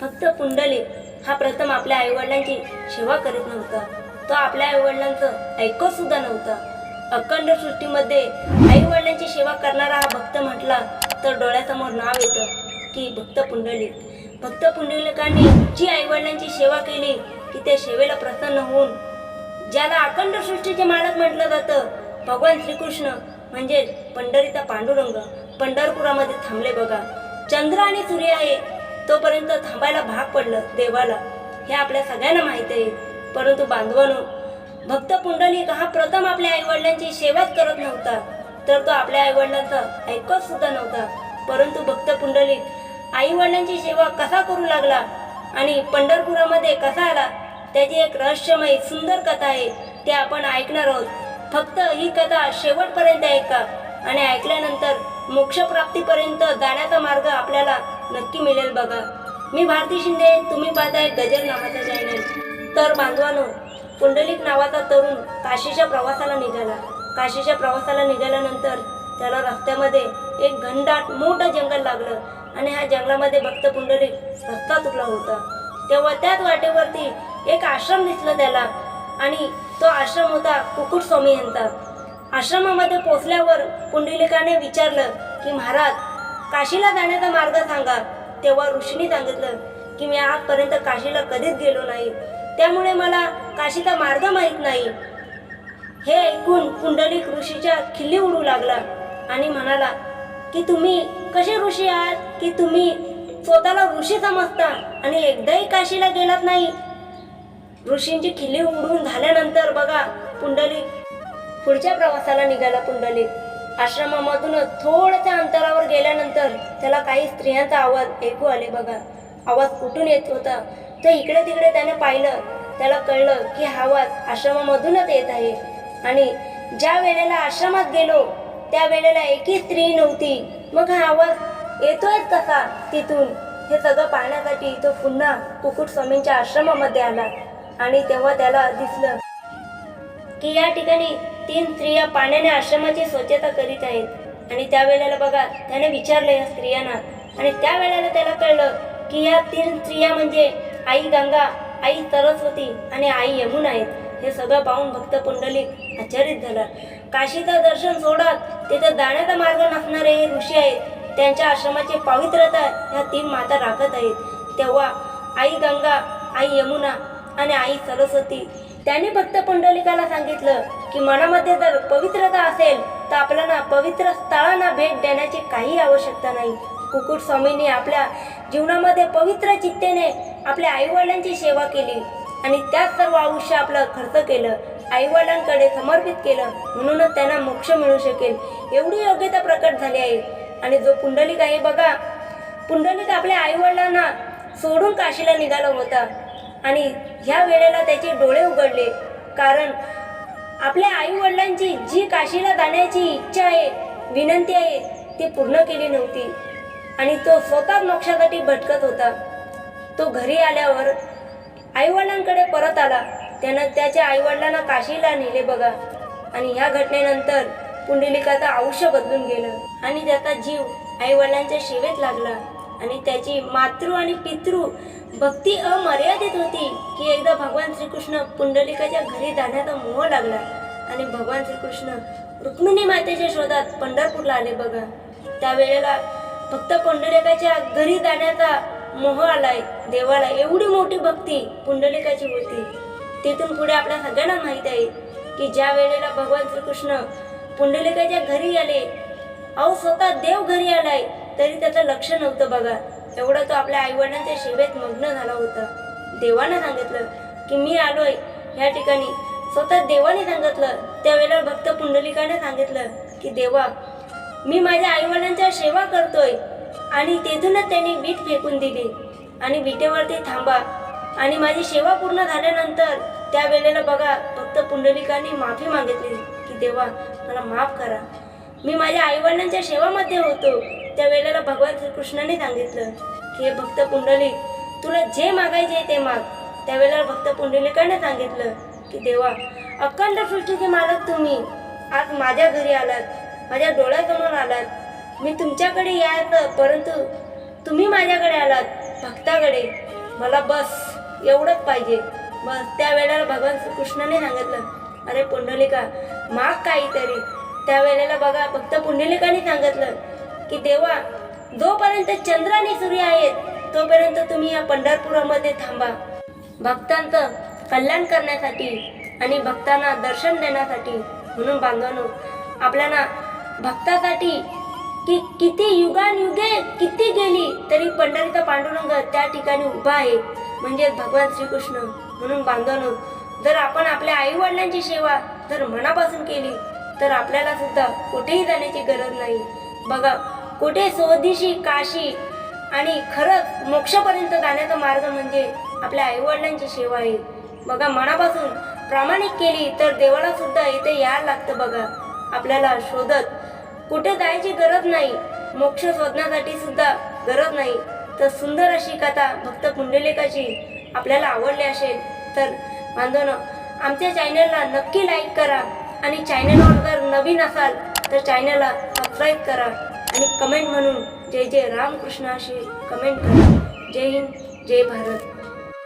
फक्त पुंडलिक हा प्रथम आपल्या आईवडिलांची सेवा करीत नव्हता. तो आपल्या आईवडिलांचं ऐकत सुद्धा नव्हता. अखंड सृष्टीमध्ये आईवडिलांची सेवा करणारा हा भक्त म्हटला तर डोळ्यासमोर नाव येतं की भक्त पुंडलिक भक्त पुंडलिकांनी जी आईवडिलांची सेवा केली की त्या सेवेला प्रसन्न होऊन ज्याला अखंड सृष्टीचे मालक म्हटलं जातं भगवान श्रीकृष्ण म्हणजे पंढरीचा पांडुरंग पंढरपुरामध्ये थांबले बघा. चंद्र आणि सूर्य आहे तोपर्यंत थांबायला भाग पडलं देवाला. हे आपल्या सगळ्यांना माहीत आहे. परंतु बांधवानो भक्त पुंडलिक हा प्रथम आपल्या आईवडिलांची सेवाच करत नव्हता. तर तो आपल्या आईवडिलांचा ऐकत सुद्धा नव्हता. परंतु भक्त पुंडलिक आईवडिलांची सेवा कसा करू लागला आणि पंढरपुरामध्ये कसा आला त्याची एक रहस्यमय सुंदर कथा आहे. ते आपण ऐकणार आहोत. फक्त ही कथा शेवटपर्यंत ऐका आणि ऐकल्यानंतर मोक्षप्राप्तीपर्यंत जाण्याचा मार्ग आपल्याला नक्की मिळेल बघा. मी भारती शिंदे तुम्ही पाहताय गजर नावाचा चॅनल तर बांधवानो पुंडलिक नावाचा तरुण काशीच्या प्रवासाला निघाला. काशीच्या प्रवासाला निघाल्यानंतर त्याला रस्त्यामध्ये एक घनदाट मोठं जंगल लागलं आणि ह्या जंगलामध्ये भक्त पुंडलिक रस्ता तुटला होता. तेव्हा त्याच वाटेवरती एक आश्रम दिसला त्याला आणि तो आश्रम होता कुकुट स्वामी यांचा. आश्रमामध्ये पोचल्यावर पुंडलिकाने विचारलं की महाराज काशीला जाण्याचा मार्ग सांगा. तेव्हा ऋषीने सांगितलं की मी आजपर्यंत काशीला कधीच गेलो नाही. त्यामुळे मला काशीचा मार्ग माहीत नाही. हे ऐकून पुंडलिक ऋषीच्या खिल्ली उडू लागला आणि म्हणाला की तुम्ही कसे ऋषी आहात? की तुम्ही स्वतःला ऋषी समजता आणि एकदाही काशीला गेलात नाही? ऋषींची खिल्ली उडून झाल्यानंतर बघा पुंडलिक पुढच्या प्रवासाला निघाला पुंडलिक आश्रमामधूनच थोड्याशा अंतरावर गेल्यानंतर त्याला काही स्त्रियांचा आवाज ऐकू आले बघा. आवाज कुठून येत होता. तर इकडे तिकडे त्याने पाहिलं. त्याला कळलं की हा आवाज आश्रमामधूनच येत आहे. आणि ज्या वेळेला आश्रमात गेलो त्या वेळेला एकही स्त्री नव्हती. मग हा आवाज येतोय कसा तिथून? हे सगळं पाहण्यासाठी तो पुन्हा कुकुट स्वामींच्या आश्रमामध्ये आला. आणि तेव्हा त्याला दिसलं की या ठिकाणी तीन स्त्रिया पाण्याने आश्रमाची स्वच्छता करीत आहेत. आणि त्यावेळेला बघा त्याने विचारलं या स्त्रियांना. आणि त्यावेळेला त्याला कळलं की या तीन स्त्रिया म्हणजे आई गंगा आई सरस्वती आणि आई यमुना आहेत. हे सगळं पाहून भक्त पुंडलिक आश्चर्यित झाला. काशीचं दर्शन सोडत तिथं जाण्याचा मार्ग नसणारे हे ऋषी आहेत. त्यांच्या आश्रमाची पवित्रता ह्या तीन माता राखत आहेत. तेव्हा आई गंगा आई यमुना आणि आई सरस्वती. त्याने भक्त पुंडलिकाला सांगितलं की मनामध्ये जर पवित्रता असेल तर आपल्याला पवित्र स्थळांना भेट देण्याची काही आवश्यकता नाही. कुकुट स्वामींनी आपल्या जीवनामध्ये पवित्र चित्तेने आपल्या आईवडिलांची सेवा केली आणि त्यात सर्व आयुष्य आपलं खर्च केलं आईवडिलांकडे समर्पित केलं म्हणूनच त्यांना मोक्ष मिळू शकेल. एवढी योग्यता प्रकट झाली आहे. आणि जो पुंडलिक आहे बघा पुंडलिक आपल्या आईवडिलांना सोडून काशीला निघाला होता आणि ह्या वेळेला त्याचे डोळे उघडले. कारण आपल्या आई वडिलांची जी काशीला जाण्याची इच्छा आहे विनंती आहे ती पूर्ण केली नव्हती. आणि तो स्वतः मोक्षासाठी भटकत होता. तो घरी आल्यावर आईवडिलांकडे परत आला. त्यानं त्याच्या आईवडिलांना काशीला नेले बघा. आणि ह्या घटनेनंतर पुंडलिकाचं आयुष्य बदलून गेलं. आणि त्याचा जीव आईवडिलांच्या शिवेत लागला. आणि त्याची मातृ आणि पितृ भक्ती अमर्यादित होती की एकदा भगवान श्रीकृष्ण पुंडलिकाच्या घरी जाण्याचा मोह लागला. आणि भगवान श्रीकृष्ण रुक्मिणी मातेच्या शोधात पंढरपूरला आले बघा. त्यावेळेला फक्त पुंडलिकाच्या घरी जाण्याचा मोह आलाय. देवाला एवढी मोठी भक्ती पुंडलिकाची होती. तिथून पुढे आपल्या सगळ्यांना माहीत आहे की ज्या वेळेला भगवान श्रीकृष्ण पुंडलिकाच्या घरी आले अहो स्वतः देव घरी आलाय. तरी त्याचं लक्ष नव्हतं बघा. एवढा तो आपल्या आईवडिलांच्या सेवेत मग्न झाला होता. देवानं सांगितलं की मी आलोय. ह्या ठिकाणी स्वतः देवाने सांगितलं. त्यावेळेला भक्त पुंडलिकाने सांगितलं की देवा मी माझ्या आईवडिलांच्या सेवा करतोय आणि तेथूनच त्यांनी वीट फेकून दिली. आणि विटेवरती थांबा. आणि माझी सेवा पूर्ण झाल्यानंतर त्यावेळेला बघा भक्त पुंडलिकाने माफी मागितली की देवा मला माफ करा. मी माझ्या आईवडिलांच्या सेवामध्ये होतो. त्या वेळेला भगवान श्रीकृष्णाने सांगितलं की हे भक्त पुंडलिक तुला जे मागायचे ते माग. त्यावेळेला भक्त पुंडलिकाने सांगितलं की देवा अखंड सृष्टीचे मालक तुम्ही. आज माझ्या घरी आलात माझ्या डोळ्यासमोर आलात. मी तुमच्याकडे यायचं परंतु तुम्ही माझ्याकडे आलात भक्ताकडे. मला बस एवढंच पाहिजे. बस त्या वेळेला भगवान कृष्णाने सांगितलं अरे पुंडलिका माग काहीतरी. त्या वेळेला बघा फक्त पुंडलिकाने सांगितलं की देवा जोपर्यंत चंद्र आणि सूर्य आहेत तोपर्यंत तुम्ही या पंढरपुरामध्ये थांबा. भक्तांचं कल्याण करण्यासाठी आणि भक्तांना दर्शन देण्यासाठी म्हणून बांधवांनो आपल्याला भक्तासाठी की किती युगानयुगे किती गेली तरी पंढरीचा पांडुरंग त्या ठिकाणी उभा आहे. म्हणजे भगवान श्रीकृष्ण म्हणून बांधवांनो जर आपण आपल्या आईवडिलांची सेवा जर मनापासून केली तर आपल्याला सुद्धा कुठेही जाण्याची गरज नाही. बघा कुठे स्वदेशी काशी आणि खरंच मोक्षापर्यंत जाण्याचा मार्ग म्हणजे आपल्या आईवडिलांची सेवा आहे. बघा मनापासून प्रामाणिक केली तर देवाला सुद्धा इथे यायला लागतं बघा. आपल्याला शोधत कुठे जायची गरज नाही. मोक्ष शोधण्यासाठी सुद्धा गरज नाही. तर सुंदर अशी कथा भक्त पुंडलिकाची आपल्याला आवडली असेल तर बांधवनं आमच्या चॅनलला नक्की लाईक करा आणि चॅनलवर जर नवीन असाल तर चॅनलला सबस्क्राईब करा. आणि कमेंट म्हणून जय जय रामकृष्ण अशी कमेंट करा. जय हिंद जय भारत.